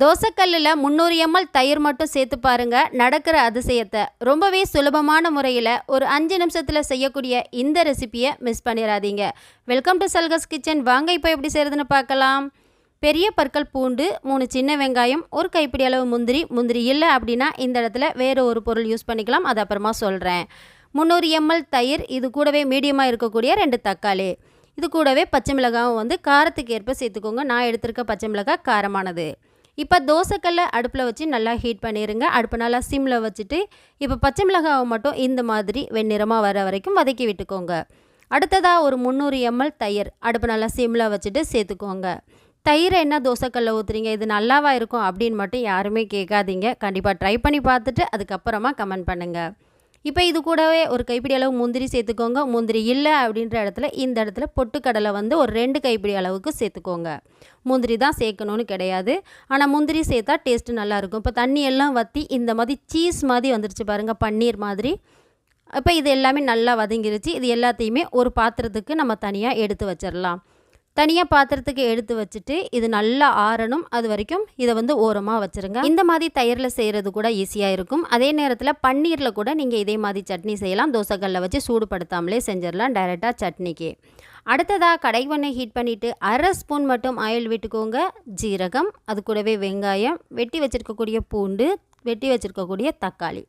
தோசைக்கல்லில் முந்நூறு எம்எல் தயிர் மட்டும் சேர்த்து பாருங்க நடக்கிற அதிசயத்தை. ரொம்பவே சுலபமான முறையில் ஒரு அஞ்சு நிமிஷத்தில் செய்யக்கூடிய இந்த ரெசிபியை மிஸ் பண்ணிடாதீங்க வெல்கம் டு சல்கஸ் கிச்சன் வாங்க இப்போ எப்படி செய்கிறதுன்னு பார்க்கலாம். பெரிய பற்கள் பூண்டு மூணு சின்ன வெங்காயம் ஒரு கைப்பிடி அளவு முந்திரி. முந்திரி இல்லை அப்படின்னா இந்த இடத்துல வேறு ஒரு பொருள் யூஸ் பண்ணிக்கலாம். அது அப்புறமா சொல்கிறேன் முந்நூறு எம்எல் தயிர் இது கூடவே மீடியமாக இருக்கக்கூடிய ரெண்டு தக்காளி. இது கூடவே பச்சை மிளகாவும் வந்து காரத்துக்கு ஏற்ப சேர்த்துக்கோங்க. நான் எடுத்திருக்க பச்சை மிளகாய் காரமானது. இப்போ தோசைக்கல்லை அடுப்பில் வச்சு நல்லா ஹீட் பண்ணிடுங்க அடுப்பு நல்லா சிம்மில் வச்சுட்டு இப்போ பச்சை மிளகாவை மட்டும் இந்த மாதிரி வெண்ணிறமாக வர வரைக்கும் வதக்கி விட்டுக்கோங்க. அடுத்ததாக ஒரு முந்நூறு எம்எல் தயிர் அடுப்பு நல்லா சிம்மில் வச்சுட்டு சேர்த்துக்கோங்க. தயிரை என்ன தோசைக்கல்ல ஊற்றுறீங்க இது நல்லாவா இருக்கும் அப்படின்னு மட்டும் யாருமே கேட்காதீங்க. கண்டிப்பாக ட்ரை பண்ணி பார்த்துட்டு அதுக்கப்புறமா கமெண்ட் பண்ணுங்கள் இப்போ இது கூடவே ஒரு கைப்பிடி அளவு முந்திரி சேர்த்துக்கோங்க. முந்திரி இல்லை அப்படின்ற இடத்துல இந்த இடத்துல பொட்டுக்கடலை வந்து ஒரு ரெண்டு கைப்பிடி அளவுக்கு சேர்த்துக்கோங்க. முந்திரி தான் சேர்க்கணும்னு கிடையாது. ஆனால் முந்திரி சேர்த்தா டேஸ்ட்டு நல்லாயிருக்கும் இப்போ தண்ணி எல்லாம் வற்றி இந்த மாதிரி சீஸ் மாதிரி வந்துருச்சு பாருங்கள் பன்னீர் மாதிரி. இப்போ இது எல்லாமே நல்லா வதங்கிருச்சு. இது எல்லாத்தையுமே ஒரு பாத்திரத்துக்கு நம்ம தனியாக எடுத்து வச்சிடலாம். தனியாக பாத்திரத்துக்கு எடுத்து வச்சுட்டு இது நல்லா ஆறணும். அது வரைக்கும் இதை வந்து ஓரமாக வச்சுருங்க. இந்த மாதிரி தயிரில் செய்கிறது கூட ஈஸியாக இருக்கும். அதே நேரத்தில் பன்னீரில் கூட நீங்கள் இதே மாதிரி சட்னி செய்யலாம். தோசைக்கல்லில் வச்சு சூடுபடுத்தாமலே செஞ்சிடலாம் டைரெக்டாக சட்னிக்கு. அடுத்ததாக கடைவண்ணை ஹீட் பண்ணிவிட்டு அரை ஸ்பூன் மட்டும் ஆயில் விட்டுக்கோங்க. ஜீரகம் அது கூடவே வெங்காயம் வெட்டி வச்சுருக்கக்கூடிய பூண்டு வெட்டி வச்சுருக்கக்கூடிய தக்காளி.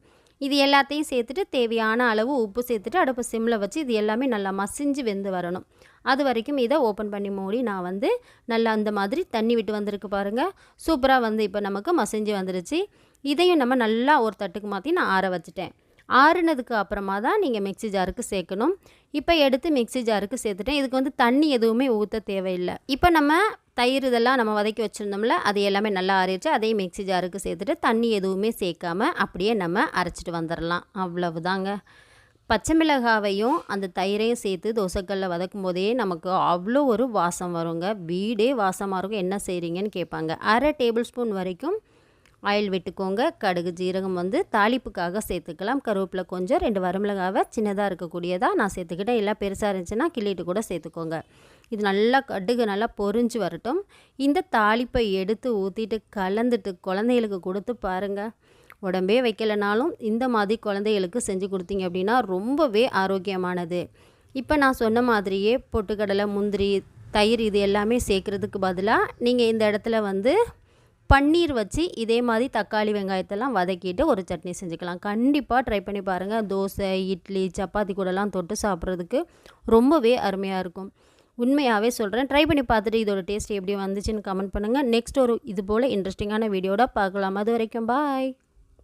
இது எல்லாத்தையும் சேர்த்துட்டு தேவையான அளவு உப்பு சேர்த்துட்டு அடுப்பு சிம்மில் வச்சு இது எல்லாமே நல்லா மசிஞ்சு வெந்து வரணும். அது வரைக்கும் இதை ஓப்பன் பண்ணி மூடி நான் வந்து நல்லா அந்த மாதிரி தண்ணி விட்டு வந்திருக்கு பாருங்கள் சூப்பராக வந்து இப்போ நமக்கு மசிஞ்சு வந்துருச்சு. இதையும் நம்ம நல்லா ஒரு தட்டுக்கு மாற்றி நான் ஆற வச்சுட்டேன். ஆறுனதுக்கு அப்புறமா தான் நீங்கள் மிக்ஸி ஜாருக்கு சேர்க்கணும். இப்போ எடுத்து மிக்ஸி ஜாருக்கு சேர்த்துட்டேன். இதுக்கு வந்து தண்ணி எதுவுமே ஊற்ற தேவையில்லை. இப்போ நம்ம தயிர் இதெல்லாம் நம்ம வதக்கி வச்சுருந்தோம்ல அது எல்லாமே நல்லா அரைச்சி அதையும் மிக்ஸி ஜாருக்கு சேர்த்துட்டு தண்ணி எதுவுமே சேர்க்காம அப்படியே நம்ம அரைச்சிட்டு வந்துடலாம் அவ்வளவுதாங்க. பச்சை மிளகாவையும் அந்த தயிரையும் சேர்த்து தோசைக்கல்லில் வதக்கும் போதே நமக்கு அவ்வளோ ஒரு வாசம் வருங்க. வீடே வாசமாக இருக்கும். என்ன செய்கிறீங்கன்னு கேட்பாங்க. அரை டேபிள் ஸ்பூன் வரைக்கும் ஆயில் விட்டுக்கோங்க. கடுகு ஜீரகம் வந்து தாளிப்புக்காக சேர்த்துக்கலாம். கருவேப்பிலை கொஞ்சம் ரெண்டு வரமிளகாவை சின்னதாக இருக்கக்கூடியதாக நான் சேர்த்துக்கிட்டேன். எல்லாம் பெருசாக இருந்துச்சுன்னா கிள்ளிட்டு கூட சேர்த்துக்கோங்க. இது நல்லா கடுகு நல்லா பொரிஞ்சு வரட்டும். இந்த தாளிப்பை எடுத்து ஊற்றிட்டு கலந்துட்டு குழந்தைகளுக்கு கொடுத்து பாருங்கள் உடம்பே வைக்கலைனாலும் இந்த மாதிரி குழந்தைகளுக்கு செஞ்சு கொடுத்தீங்க அப்படின்னா ரொம்பவே ஆரோக்கியமானது. இப்போ நான் சொன்ன மாதிரியே பொட்டுக்கடலை முந்திரி தயிர் இது எல்லாமே சேர்க்குறதுக்கு பதிலாக நீங்கள் இந்த இடத்துல வந்து பன்னீர் வச்சு இதே மாதிரி தக்காளி வெங்காயத்தெல்லாம் வதக்கிட்டு ஒரு சட்னி செஞ்சுக்கலாம். கண்டிப்பாக ட்ரை பண்ணி பாருங்கள் தோசை இட்லி சப்பாத்தி கூடலாம் தொட்டு சாப்பிட்றதுக்கு ரொம்பவே அருமையாக இருக்கும். உண்மையாகவே சொல்கிறேன் ட்ரை பண்ணி பார்த்துட்டு இதோட டேஸ்ட் எப்படி வந்துச்சுன்னு கமெண்ட் பண்ணுங்கள் நெக்ஸ்ட் ஒரு இது போல் இன்ட்ரெஸ்டிங்கான வீடியோட பார்க்கலாம். அது வரைக்கும் பாய்